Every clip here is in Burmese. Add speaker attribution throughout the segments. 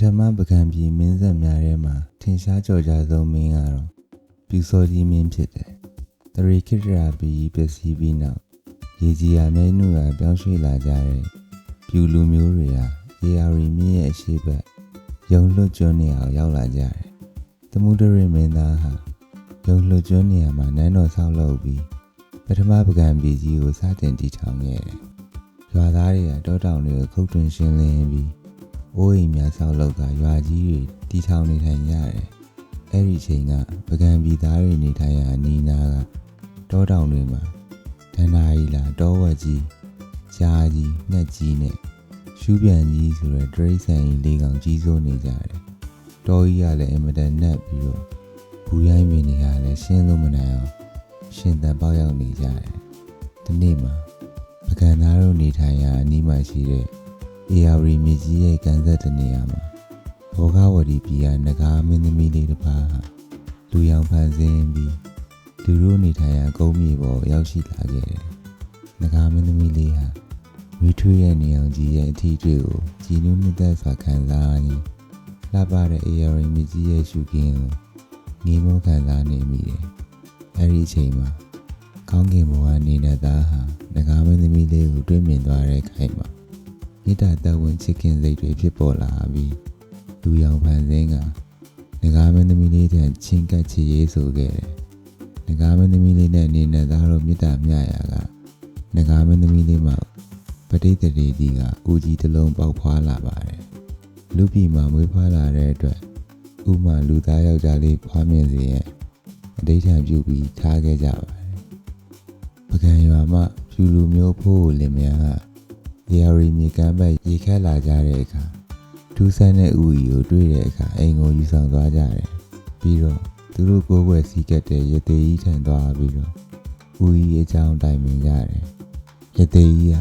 Speaker 1: ထမပကံပြည်မင်းဆက်များထဲမှာထင်ရှားကြော်ကြားဆုံးမင်းကတော့ပြူစောကြီးမင်းဖြစ်တယ်။တရီခိတရာပြည်ပျက်စီးပြီးနောက်ရေကြီးရမဲနုကပြောင်းရွှေ့လာကြတဲ့ပြူလူမျိုးတွေဟာ AR မြင့်ရဲ့အရှိတ်ရုံလွတ်ကျွန်းနေအောင်ရောက်လာကြတယ်။သမုဒ္ဒရမင်းသားဟာရုံလွတ်ကျွန်းနေရာမှာနန်းတော်ဆောက်လုပ်ပြီးပထမပကံပြည်ကြီးကိုစတင်တည်ထောင်ခဲ့တယ်။ရွာသားတွေကတောတောင်တွေကိုခုတ်တွင်ရှင်းလင်းပြီး အိုးအိမ်များဆောက်လုပ်ကရွာကြီးတွေတည်ထောင်နေထိုင်ကြရတယ်။အဲ့ဒီချိန်ကပကံပြည်သားတွေနေထိုင်ရာအနီးနားကတောတောင်တွေမှာဒန္နာရီလာတောဝက်ကြီးကြားကြီးနှက်ကြီးနဲ့ရှူးပြန်ကြီးဆိုတဲ့ဒရိတ်ဆန်ကြီးလေးကောင်ကြီးစိုးနေကြတယ်။တောကြီးကလည်းအင်မတန်နှက်ပြီးတော့ဘူရိုင်းမင်းတွေကလည်းရှင်းလို့မနိုင်အောင်ရှင်သန်ပေါက်ရောက်နေကြတယ်။ဒီနေ့မှာပကံသားတို့နေထိုင်ရာအနီးမှာရှိတဲ့ AR မြေကြီးရဲ့ကန်ဆက်တဲ့နေရာမှာဘောဂဝတီပြည်ကနဂါမင်းသမီးလေးတစ်ပါးဟာလူရောင်ဖန်ဆင်းပြီးသူတို့နေထိုင်ရာကုန်းမြေပေါ်ရောက်ရှိလာခဲ့တယ်။နဂါမင်းသမီးလေးဟာဝီထွေးရဲ့နေအောင်ကြီးရဲ့အထီးတွေကိုကြည်နူးနှစ်သက်စွာခံစားရင်းလှပတဲ့ AR မြေကြီးရဲ့ရှုခင်းကိုငေးမောခံစားနေမိတယ်။အဲဒီအချိန်မှာကောင်းကင်ဘဝနေတဲ့သားဟာနဂါမင်းသမီးလေးကိုတွေ့မြင်သွားတဲ့ခိုင်မှာ မေတ္တာတဝန်ချစ်ခင်စိတ်တွေဖြစ်ပေါ်လာပြီးလူရောင်ဖန်ဆင်းကငကားမင်းသမီးလေးတန်ချင်းကပ်ချစ်ရေးဆိုခဲ့တယ်။ငကားမင်းသမီးလေးနဲ့အနေနဲ့သားတို့မေတ္တာမျှရာကငကားမင်းသမီးလေးမှာပဋိသန္ဓေကြီးကဦးကြီးတစ်လုံးပေါက်ဖွာလာပါတယ်။လူပြည်မှာမွေးဖွားလာတဲ့အတွက်ဥမာလူသားယောက်ျားလေးဖွားမြင်စေရဲ့အဋိဌံပြုပြီးထားခဲ့ကြပါတယ်။ပကံရွာမှာဖြူလူမျိုးဖို့လင်များက ရေရီမြေကမ်းဘက်ရေခက်လာကြတဲ့အခါထူးဆန်းတဲ့ဥယျာဉ်ကိုတွေ့တဲ့အခါအိမ်ကိုယူဆောင်သွားကြတယ်ပြီးတော့သူတို့ကိုယ်ွယ်စီးကက်တဲ့ရသေးကြီးထံသွားပြီးတော့ဥယျာဉ်အကြောင်းတိုင်ပင်ကြတယ်ရသေးကြီးက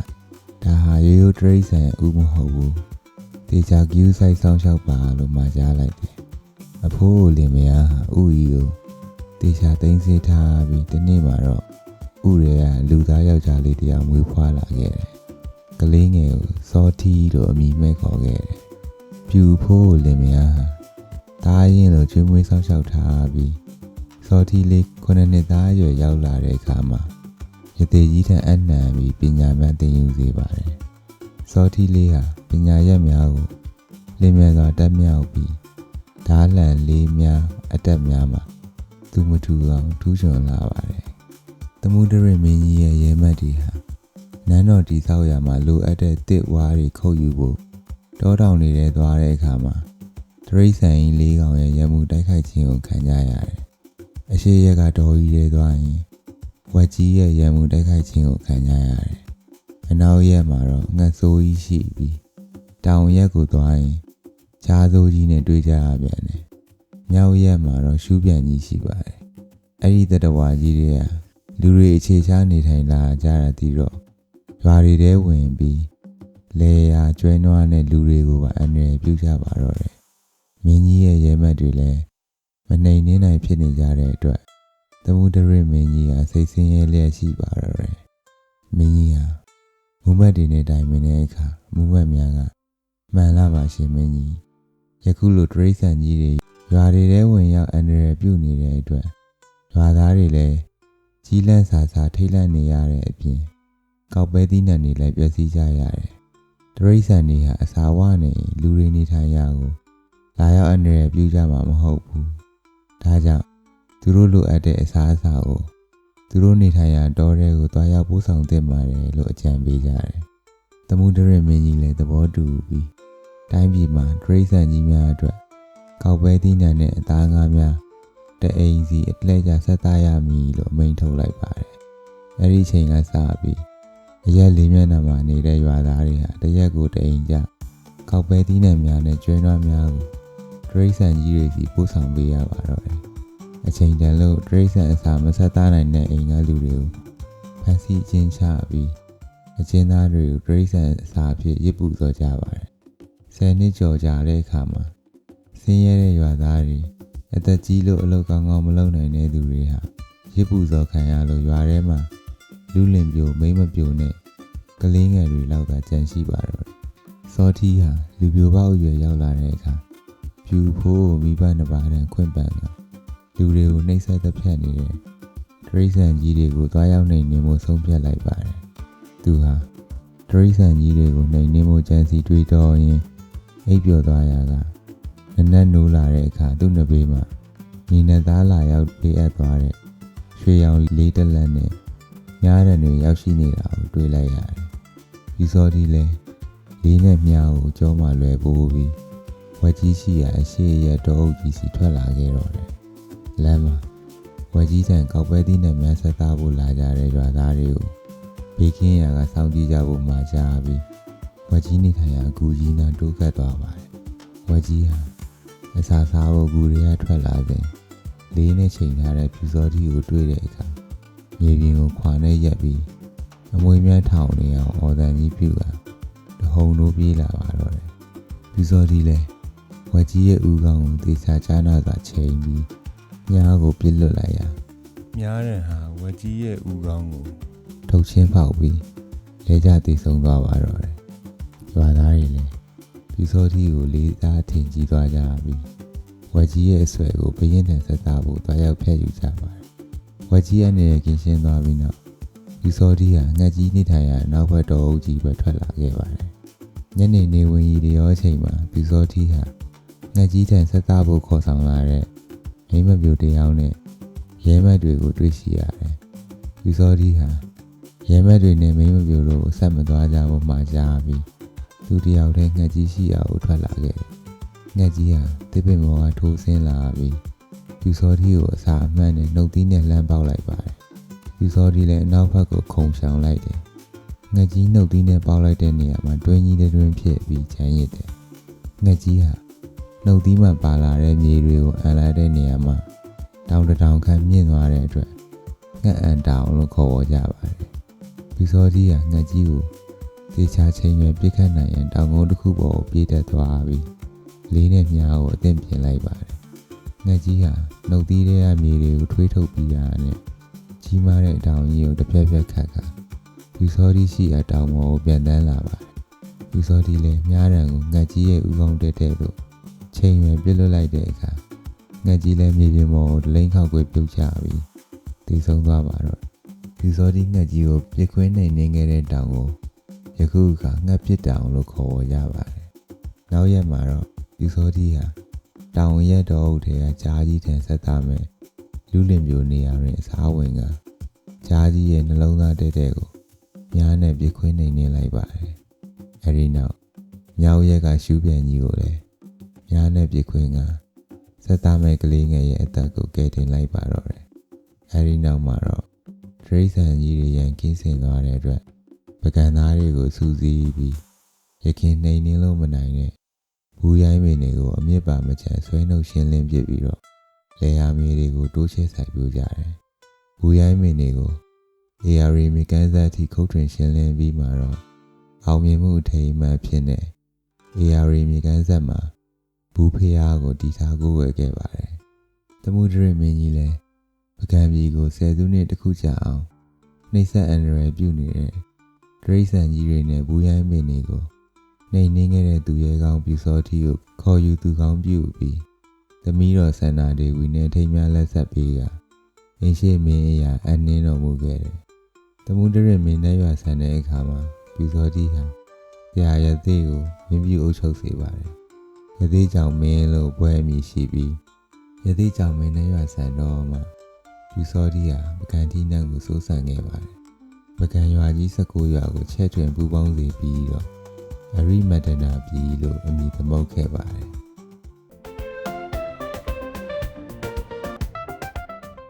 Speaker 1: ဒါဟာရိုးရိုးတရိษံဥမဟုတ်ဘူးတေချာကျူးဆိုင်ဆောင်ရှောက်ပါလို့မှာကြားလိုက်တယ်အဖိုးကိုလင်မယားဟာဥယျာဉ်ကိုတေချာသိမ်းစေးထားပြီးဒီနေ့မှာတော့ဥရဲကလူသားယောက်ျားလေးတစ်ယောက်မွေးဖွားလာခဲ့တယ် ကလေးငယ်ကိုစောထီလို့အမည်မဲ့ခေါ်ခဲ့တယ်။ပြူဖိုးကိုလင်မယားဟာတားရင်လို့ကျွေးမွေးဆောက်ရှောက်ထားပြီးစောထီလေးခုနှစ်နှစ်သားအရွယ်ရောက်လာတဲ့အခါမှာရသေးကြီးထံအနံပြီးပညာမှန်သင်ယူစေပါတယ်။စောထီလေးဟာပညာရက်များကိုလင်းမြန်စွာတက်မြောက်ပြီးဓားလန်လေးများအတက်များမှာသူမထူအောင်ထူးချွန်လာပါတယ်။သမုဒ္ဒရမင်းကြီးရဲ့ရဲမတ်တီဟာ နန်းတော်တီဆောက်ရမှာလိုအပ်တဲ့တစ်ဝါးတွေခုတ်ယူဖို့တောတောင်တွေထဲသွားတဲ့အခါမှာတရိษံကြီးလေးကောင်ရဲ့ရမှုတိုက်ခိုက်ခြင်းကိုခံကြရတယ်။အရှိရက်ကတော်ကြီးတွေသွားရင်ဝက်ကြီးရဲ့ရမှုတိုက်ခိုက်ခြင်းကိုခံကြရတယ်။အနောက်ရက်မှာတော့ငှက်ဆိုးကြီးရှိပြီးတောင်ရက်ကိုသွားရင်ဂျားဆိုးကြီးနဲ့တွေ့ကြရပြန်တယ်။မြောက်ရက်မှာတော့ရှူးပြန်ကြီးရှိပါတယ်။အဲ့ဒီတတဝါကြီးတွေကလူတွေအခြေချနေထိုင်လာကြတာတီတော့ ရွာတွေထဲဝင်ပြီးလေယာကျွဲနွားနဲ့လူတွေကိုပါအန္တရာယ်ပြုကြပါတော့တယ်။မင်းကြီးရဲ့ရဲမက်တွေလည်းမနှိမ်နှင်းနိုင်ဖြစ်နေကြတဲ့အတွက်သမုဒ္ဒရမင်းကြီးကစိတ်ဆင်းရဲလျက်ရှိပါတော့တယ်။မင်းကြီးဟာမူမတ်တွေနဲ့တိုင်ပင်တဲ့အခါမူမတ်များကမှန်လာပါရှင်မင်းကြီးယခုလိုတရိษံကြီးတွေရွာတွေထဲဝင်ရောက်အန္တရာယ်ပြုနေတဲ့အတွက်ရွာသားတွေလည်းကြီးလန့်စာစာထိတ်လန့်နေရတဲ့အပြင် ကောက်ပဲသီးနှံတွေလည်းပျက်စီးကြရတယ်။တရိษံတွေဟာအစာဝနဲ့လူတွေနေထိုင်ရာကိုလာရောက်အနေရပြုကြမှာမဟုတ်ဘူး။ဒါကြောင့်သူတို့လိုအပ်တဲ့အစာအစာကိုသူတို့နေထိုင်ရာတောထဲကိုတွားရောက်ပို့ဆောင်သင့်ပါတယ်လို့အကြံပေးကြတယ်။သမုဒ္ဒရမင်းကြီးလည်းသဘောတူပြီးတိုင်းပြည်မှာတရိษံကြီးများအတွက်ကောက်ပဲသီးနှံနဲ့အသားငါးများတအိမ်စီအလှည့်ကျဆက်သားရမည်လို့အမိန့်ထုတ်လိုက်ပါတယ်။အဲဒီချိန်ကစပြီး အရက်လေးမျက်နှာမှာနေတဲ့ရွာသားတွေဟာတရက်ကိုတအိမ်ကြကောက်ပဲသီးနှံများနဲ့ကျွဲနွားများကိုဒရိဆန်ကြီးတွေစီပို့ဆောင်ပေးရပါတော့တယ်။အချိန်တန်လို့ဒရိဆန်အစာမဆက်သားနိုင်တဲ့အိမ်ကလူတွေကိုဖန်ဆီးခြင်းချပြီးအချင်းသားတွေကိုဒရိဆန်အစာအဖြစ်ရစ်ပူစော်ကြပါတယ်။ဆယ်နှစ်ကျော်ကြာတဲ့အခါမှာဆင်းရဲတဲ့ရွာသားတွေအသက်ကြီးလို့အလုပ်ကောင်းကောင်းမလုပ်နိုင်တဲ့သူတွေဟာရစ်ပူစော်ခံရလို့ရွာထဲမှာ လူလင်ပြိုမိမ့်မပြိုနဲ့ကလေးငယ်တွေလောက်သာကြံရှိပါတော့တယ်။စောထီးဟာလူပြိုပေါက်အရွယ်ရောက်လာတဲ့အခါပြူဖို့မိဘနှစ်ပါးတန်းခွင့်ပန်တာလူတွေကိုနှိပ်စက်သက်ဖြတ်နေတဲ့တရိษံကြီးတွေကိုသွားရောက်နှိမ်နင်းမှုဆုံးဖြတ်လိုက်ပါတယ်သူဟာတရိษံကြီးတွေကိုနှိမ်နင်းမှုကြံစီတွေးတော်ရင်အိပ်ပျော်သွားရကနက်နက်နိုးလာတဲ့အခါသူ့နှစ်ဘေးမှာညီနဲ့သားလာရောက်ပေးအပ်သွားတဲ့ရွှေရောင်လေးတစ်လက်နဲ့ ညားတဲ့တွေရောက်ရှိနေတာကိုတွေ့လိုက်ရတယ်ဒီစောဒီလဲလေးနဲ့မြားကိုကြောမှလွယ်ပိုးပြီးဝက်ကြီးရှိရာအရှိရတောအုပ်ကြီးစီထွက်လာခဲ့တော့တယ်လမ်းမှာဝက်ကြီးတန်ကောက်ပဲသီးနဲ့မြတ်ဆက်သားဖို့လာကြတဲ့ရွာသားတွေကိုဘေးကင်းရာကစောင့်ကြည့်ကြဖို့မှာကြားပြီးဝက်ကြီးနေထိုင်ရာအကူကြီးနာတိုးကပ်သွားပါတယ်ဝက်ကြီးဟာအစာစားဖို့ကူတွေကထွက်လာတဲ့လေးနဲ့ချိန်ထားတဲ့ဖြူစောတီကိုတွေ့တဲ့အခါ မြေပြင်ကိုခွာနဲ့ရက်ပြီးအမွေမြန်းထောင်နေအောင်အော်တန်ကြီးပြူတာတဟုန်တို့ပြေးလာပါတော့တယ်ဖြူစောတီလည်းဝက်ကြီးရဲ့ဦးခေါင်းကိုသေချာချာနာစွာချိန်ပြီးညားကိုပြစ်လွတ်လိုက်ရာ
Speaker 2: မြားတဲ့ဟာဝက်ကြီးရဲ့ဦးကောင်းကို
Speaker 1: ထုတ်ချင်းဖောက်ပြီးလဲကြတည်ဆုံးသွားပါတော့တယ်။ရွာသားတွေလည်းဒီစောတီကိုလေးသားထင်ကြီးသွားကြပြီးဝက်ကြီးရဲ့အဆွဲကိုဘရင်တန်ဆက်သားဖို့တွားရောက်ဖျက်ယူကြပါတယ်။ ဝက်ကြီးအနေနဲ့ကင်းရှင်းသွားပြီးနောက်ဒီစောတီဟာငှက်ကြီးနေထိုင်ရာနောက်ဘက်တော်အုပ်ကြီးပဲထွက်လာခဲ့ပါတယ်။ညနေနေဝင်ရီတရောအချိန်မှာဒီစောတီဟာငှက်ကြီးတန်ဆက်သားဖို့ခေါ်ဆောင်လာတဲ့မိမပြိုတယောက်နဲ့ရဲမက်တွေကိုတွေ့ရှိရတယ်။ဒီစောတီဟာရဲမက်တွေနဲ့မိန်းမပြိုတို့ဆက်မသွားကြဘူးမှာကြားပြီးသူတယောက်တည်းငှက်ကြီးရှိရာကိုထွက်လာခဲ့တယ်။ငှက်ကြီးဟာတစ်ပင်မောကထိုးဆင်းလာပြီး ပြူစောတီကိုအစာအမှန်နဲ့နှုတ်သီးနဲ့လှမ်းပေါက်လိုက်ပါတယ်။ပြူစောတီလည်းအနောက်ဘက်ကိုခုံရှောင်လိုက်တယ်။ငှက်ကြီးနှုတ်သီးနဲ့ပေါက်လိုက်တဲ့နေရာမှာတွင်းကြီးတစ်တွင်းဖြစ်ပြီးချမ်းရစ်တယ်။ငှက်ကြီးဟာနှုတ်သီးမှပါလာတဲ့မြေတွေကိုအန်လိုက်တဲ့နေရာမှာတောင်တစ်တောင်ခန့်မြင့်သွားတဲ့အတွက်ငှက်အန်တောင်လို့ခေါ်ဝေါ်ကြပါတယ်။ဒီစောကြီးကငှက်ကြီးကိုတေချာချိန်ရွယ်ပြစ်ခတ်နိုင်ရန်တောင်ကုန်းတစ်ခုပေါ်ကိုပြေးတက်သွားပြီးလေးနဲ့မြားကိုအသင့်ပြင်လိုက်ပါတယ်။ ငှက်ကြီးဟာနှုတ်သီးတွေကမြေတွေကိုထွေးထုတ်ပြီးရတဲ့ကြီးမားတဲ့အတောင်ကြီးကိုတစ်ပြက်ပြက်ခတ်ခါဒီစောကြီးရှိအတောင်ပေါ်ကိုပြန်တန်းလာပါတယ်။ဒီစောကြီးလည်းမြားတံကိုငှက်ကြီးရဲ့ဥကောင်းတက်တဲ့သို့ချိန်ရွယ်ပြစ်လွတ်လိုက်တဲ့အခါငှက်ကြီးလည်းမြေပြင်ပေါ်ကိုတလိမ့်ခောက်ကွေပြုတ်ချပြီးတည်ဆုံးသွားပါတော့ဒီစောဒီငှက်ကြီးကိုပြစ်ခွင်းနေနေခဲ့တဲ့တောင်ကိုယခုအခါငှက်ပစ်တောင်လို့ခေါ်ဝေါ်ရပါတယ်။နောက်ရက်မှာတော့ဒီစောဒီဟာ တောင်ရက်တော်အုပ်ထဲကကြားကြီးထန်ဆက်သားမဲ့လူလင်ပြိုနေရာတွင်အစားဝင်ကကြားကြီးရဲ့နှလုံးသားတဲ့တဲ့ကိုမြားနဲ့ပြစ်ခွင်းနေနေလိုက်ပါတယ်။အဲဒီနောက်မြောက်ရက်ကရှူးပြန်ကြီးကိုလည်းမြားနဲ့ပြစ်ခွင်းကဆက်သားမဲ့ကလေးငယ်ရဲ့အသက်ကိုကယ်တင်လိုက်ပါတော့တယ်။အဲဒီနောက်မှာတော့တရိษံကြီးတွေရန်ကင်းစင်သွားတဲ့အတွက်ပကံသားတွေကိုစူးစီးပြီးရခင်နှိမ်နှင်းလို့မနိုင်တဲ့ ဘူးရိုင်းမင်းတွေကိုအမြင့်ပါမချန်ဆွဲနှုတ်ရှင်းလင်းပစ်ပြီးတော့လေယာမီတွေကိုတိုးချဲ့ဆိုင်ပြကြတယ်။ဘူးရိုင်းမင်းတွေကို AR မီကန်ဇက်အထိခုတ်ထွင်ရှင်းလင်းပြီးမှတော့အောင်မြင်မှုအထိမ်းအမှန်ဖြစ်နေ AR မီကန်ဇက်မှာဘူးဖေးအားကိုတီထားကိုဝယ်ခဲ့ပါတယ်။တမှုဒရမင်းကြီးလည်းပကံပြည်ကိုဆယ်စုနှစ်တစ်ခုကြာအောင်နှိမ့်ဆက်အန္တရာယ်ပြုနေတဲ့ဒရိษံကြီးတွေနဲ့ဘူးရိုင်းမင်းတွေကို နှိမ်နှင်းခဲ့တဲ့သူရဲကောင်းပြူစောတီကိုခေါ်ယူသူကောင်းပြုပြီးသမီးတော်ဆန္ဒဒေဝီနဲ့ထိမ်းများလက်ဆက်ပေးကအင်းရှိမင်းအရာအနှင်းတော်မူခဲ့တယ်။တမှုဒရမင်းနဲ့ရွာဆန်တဲ့အခါမှာပြူစောတီဟာဆရာရသေးကိုမင်းပြူအုပ်ချုပ်စေပါတယ်။ရသေးကြောင့်မင်းလို့ပွဲအမည်ရှိပြီးရသေးကြောင့်မင်းနဲ့ရွာဆန်တော့မှာပြူစောဒီဟာပကံတီးနှံကိုစိုးစံခဲ့ပါတယ်။ပကံရွာကြီး16ရွာကိုချဲ့ထွင်ပူပေါင်းစေပြီးတော့ အရိမတနာပြည်လို့အမည်သမုတ်ခဲ့ပါတယ်။